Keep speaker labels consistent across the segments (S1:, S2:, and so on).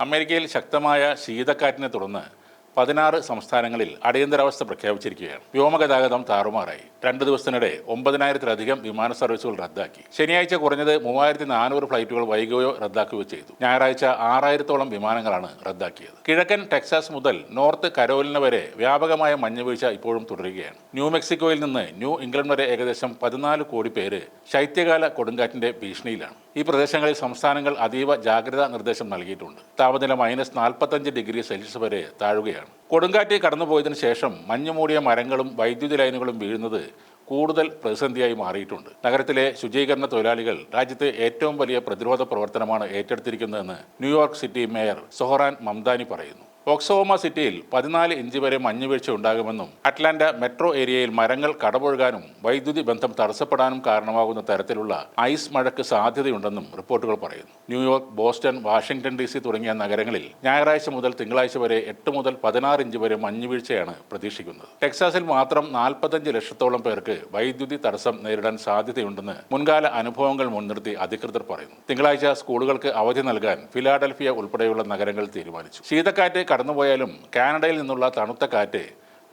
S1: അമേരിക്കയിൽ ശക്തമായ ശീതക്കാറ്റിനെ തുടർന്ന് പതിനാറ് സംസ്ഥാനങ്ങളിൽ അടിയന്തരാവസ്ഥ പ്രഖ്യാപിച്ചിരിക്കുകയാണ്. വ്യോമഗതാഗതം താറുമാറായി. രണ്ട് ദിവസത്തിനിടെ ഒമ്പതിനായിരത്തിലധികം വിമാന സർവീസുകൾ റദ്ദാക്കി. ശനിയാഴ്ച കുറഞ്ഞത് മൂവായിരത്തി നാനൂറ് ഫ്ലൈറ്റുകൾ വൈകുകയോ റദ്ദാക്കുകയോ ചെയ്തു. ഞായറാഴ്ച ആറായിരത്തോളം വിമാനങ്ങളാണ് റദ്ദാക്കിയത്. കിഴക്കൻ ടെക്സാസ് മുതൽ നോർത്ത് കരോലിന വരെ വ്യാപകമായ മഞ്ഞുവീഴ്ച ഇപ്പോഴും തുടരുകയാണ്. ന്യൂ മെക്സിക്കോയിൽ നിന്ന് ന്യൂ ഇംഗ്ലണ്ട് വരെ ഏകദേശം പതിനാല് കോടി പേര് ശൈത്യകാല കൊടുങ്കാറ്റിന്റെ ഭീഷണിയിലാണ്. ഈ പ്രദേശങ്ങളിൽ സംസ്ഥാനങ്ങൾ അതീവ ജാഗ്രതാ നിർദ്ദേശം നൽകിയിട്ടുണ്ട്. താപനില മൈനസ് നാൽപ്പത്തഞ്ച് ഡിഗ്രി സെൽഷ്യസ് വരെ താഴുകയാണ്. കൊടുങ്കാറ്റ് കടന്നുപോയതിനു ശേഷം മഞ്ഞുമൂടിയ മരങ്ങളും വൈദ്യുതി ലൈനുകളും വീഴുന്നത് കൂടുതൽ പ്രതിസന്ധിയായി മാറിയിട്ടുണ്ട്. നഗരത്തിലെ ശുചീകരണ തൊഴിലാളികൾ രാജ്യത്തെ ഏറ്റവും വലിയ പ്രതിരോധ പ്രവർത്തനമാണ് ഏറ്റെടുത്തിരിക്കുന്നതെന്ന് New York city mayor Zohran Mamdani പറയുന്നു. ഒക്സോമ സിറ്റിയിൽ പതിനാല് ഇഞ്ച് വരെ മഞ്ഞുവീഴ്ച ഉണ്ടാകുമെന്നും അറ്റ്ലാന്റ മെട്രോ ഏരിയയിൽ മരങ്ങൾ കടപൊഴുകാനും വൈദ്യുതി ബന്ധം തടസ്സപ്പെടാനും കാരണമാകുന്ന തരത്തിലുള്ള ഐസ് മഴയ്ക്ക് സാധ്യതയുണ്ടെന്നും റിപ്പോർട്ടുകൾ പറയുന്നു. New York Boston Washington D C തുടങ്ങിയ നഗരങ്ങളിൽ ഞായറാഴ്ച മുതൽ തിങ്കളാഴ്ച വരെ എട്ട് മുതൽ പതിനാറ് ഇഞ്ച് വരെ മഞ്ഞുവീഴ്ചയാണ് പ്രതീക്ഷിക്കുന്നത്. ടെക്സാസിൽ മാത്രം നാൽപ്പത്തഞ്ച് ലക്ഷത്തോളം പേർക്ക് വൈദ്യുതി തടസ്സം നേരിടാൻ സാധ്യതയുണ്ടെന്ന് മുൻകാല അനുഭവങ്ങൾ മുൻനിർത്തി അധികൃതർ പറയുന്നു. തിങ്കളാഴ്ച സ്കൂളുകൾക്ക് അവധി നൽകാൻ ഫിലാഡൽഫിയ ഉൾപ്പെടെയുള്ള നഗരങ്ങൾ തീരുമാനിച്ചു. ശീതക്കാറ്റ് കടന്നുപോയാലും കാനഡയിൽ നിന്നുള്ള തണുത്ത കാറ്റ്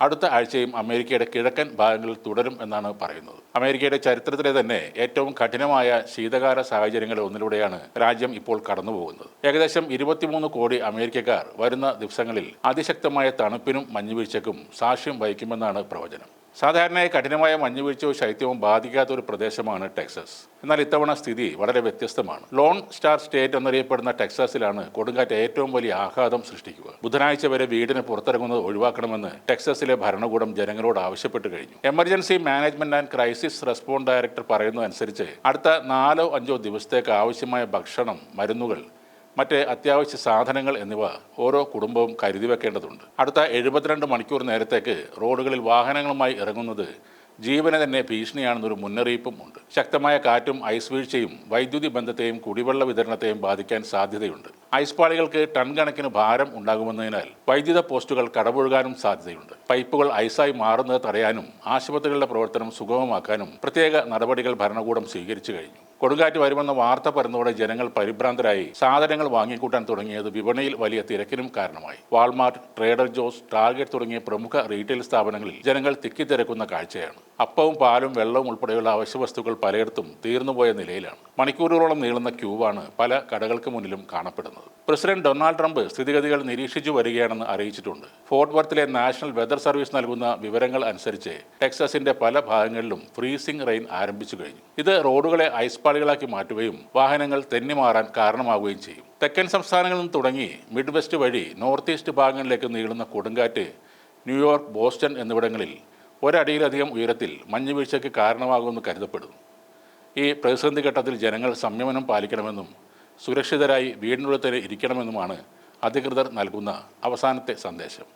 S1: അടുത്ത ആഴ്ചയും അമേരിക്കയുടെ കിഴക്കൻ ഭാഗങ്ങളിൽ തുടരും എന്നാണ് പറയുന്നത്. അമേരിക്കയുടെ ചരിത്രത്തിലെ തന്നെ ഏറ്റവും കഠിനമായ ശീതകാല സാഹചര്യങ്ങളിൽ ഒന്നിലൂടെയാണ് രാജ്യം ഇപ്പോൾ കടന്നുപോകുന്നത്. ഏകദേശം ഇരുപത്തിമൂന്ന് കോടി അമേരിക്കക്കാർ വരുന്ന ദിവസങ്ങളിൽ അതിശക്തമായ തണുപ്പിനും മഞ്ഞുവീഴ്ചയ്ക്കും സാക്ഷ്യം വഹിക്കുമെന്നാണ് പ്രവചനം. സാധാരണയായി കഠിനമായ മഞ്ഞുവീഴ്ചയോ ശൈത്യവും ബാധിക്കാത്ത ഒരു പ്രദേശമാണ് ടെക്സസ്. എന്നാൽ ഇത്തവണ സ്ഥിതി വളരെ വ്യത്യസ്തമാണ്. ലോൺ സ്റ്റാർ സ്റ്റേറ്റ് എന്നറിയപ്പെടുന്ന ടെക്സാസിലാണ് കൊടുങ്കാറ്റ് ഏറ്റവും വലിയ ആഘാതം സൃഷ്ടിക്കുക. ബുധനാഴ്ച വരെ വീടിന് പുറത്തിറങ്ങുന്നത് ഒഴിവാക്കണമെന്ന് ടെക്സസിലെ ഭരണകൂടം ജനങ്ങളോട് ആവശ്യപ്പെട്ടു കഴിഞ്ഞു. Emergency management and crisis respond director പറയുന്നതനുസരിച്ച് അടുത്ത നാലോ അഞ്ചോ ദിവസത്തേക്ക് ആവശ്യമായ ഭക്ഷണം മരുന്നുകൾ മറ്റ് അത്യാവശ്യ സാധനങ്ങൾ എന്നിവ ഓരോ കുടുംബവും കരുതി വെക്കേണ്ടതുണ്ട്. അടുത്ത എഴുപത്തിരണ്ട് മണിക്കൂർ നേരത്തേക്ക് റോഡുകളിൽ വാഹനങ്ങളുമായി ഇറങ്ങുന്നത് ജീവന് തന്നെ ഭീഷണിയാണെന്നൊരു മുന്നറിയിപ്പും ഉണ്ട്. ശക്തമായ കാറ്റും ഐസ് വീഴ്ചയും വൈദ്യുതി ബന്ധത്തെയും കുടിവെള്ള വിതരണത്തെയും ബാധിക്കാൻ സാധ്യതയുണ്ട്. ഐസ് പാളികൾക്ക് ടൺ കണക്കിന് ഭാരം ഉണ്ടാകുമെന്നതിനാൽ വൈദ്യുത പോസ്റ്റുകൾ കടപൊഴുകാനും സാധ്യതയുണ്ട്. പൈപ്പുകൾ ഐസായി മാറുന്നത് തടയാനും ആശുപത്രികളുടെ പ്രവർത്തനം സുഗമമാക്കാനും പ്രത്യേക നടപടികൾ ഭരണകൂടം സ്വീകരിച്ചു കഴിഞ്ഞു. കൊടുങ്കാറ്റ് വരുമെന്ന വാർത്ത പരന്നതോടെ ജനങ്ങൾ പരിഭ്രാന്തരായി. സാധനങ്ങൾ വാങ്ങിക്കൂട്ടാൻ തുടങ്ങിയത് വിപണിയിൽ വലിയ തിരക്കിനും കാരണമായി. വാൾമാർട്ട് ട്രേഡർ ജോസ് ടാർഗറ്റ് തുടങ്ങിയ പ്രമുഖ റീറ്റെയിൽ സ്ഥാപനങ്ങളിൽ ജനങ്ങൾ തിക്കിത്തിരക്കുന്ന കാഴ്ചയാണ്. അപ്പവും പാലും വെള്ളവും ഉൾപ്പെടെയുള്ള അവശ്യവസ്തുക്കൾ പലയിടത്തും തീർന്നുപോയ നിലയിലാണ്. മണിക്കൂറുകളോളം നീളുന്ന ക്യൂവാണ് പല കടകൾക്ക് മുന്നിലും കാണപ്പെടുന്നത്. പ്രസിഡന്റ് ഡൊണാൾഡ് ട്രംപ് സ്ഥിതിഗതികൾ നിരീക്ഷിച്ചു വരികയാണെന്ന് അറിയിച്ചിട്ടുണ്ട്. ഫോർട്ട് വർത്തിലെ നാഷണൽ വെതർ സർവീസ് നൽകുന്ന വിവരങ്ങൾ അനുസരിച്ച് ടെക്സസിന്റെ പല ഭാഗങ്ങളിലും ഫ്രീസിംഗ് റെയിൻ ആരംഭിച്ചു കഴിഞ്ഞു. ഇത് റോഡുകളെ ഐസ് പാളികളാക്കി മാറ്റുകയും വാഹനങ്ങൾ തെന്നിമാറാൻ കാരണമാവുകയും ചെയ്യും. തെക്കൻ സംസ്ഥാനങ്ങളിൽ നിന്ന് തുടങ്ങി മിഡ് വെസ്റ്റ് വഴി നോർത്ത് ഈസ്റ്റ് ഭാഗങ്ങളിലേക്ക് നീളുന്ന കൊടുങ്കാറ്റ് ന്യൂയോർക്ക് ബോസ്റ്റൺ എന്നിവിടങ്ങളിൽ ഒരടിയിലധികം ഉയരത്തിൽ മഞ്ഞുവീഴ്ചയ്ക്ക് കാരണമാകുമെന്ന് കരുതപ്പെടുന്നു. ഈ പ്രതിസന്ധി ഘട്ടത്തിൽ ജനങ്ങൾ സംയമനം പാലിക്കണമെന്നും സുരക്ഷിതരായി വീടിനുള്ളിൽ തന്നെ ഇരിക്കണമെന്നുമാണ് അധികൃതർ നൽകുന്ന അവസാനത്തെ സന്ദേശം.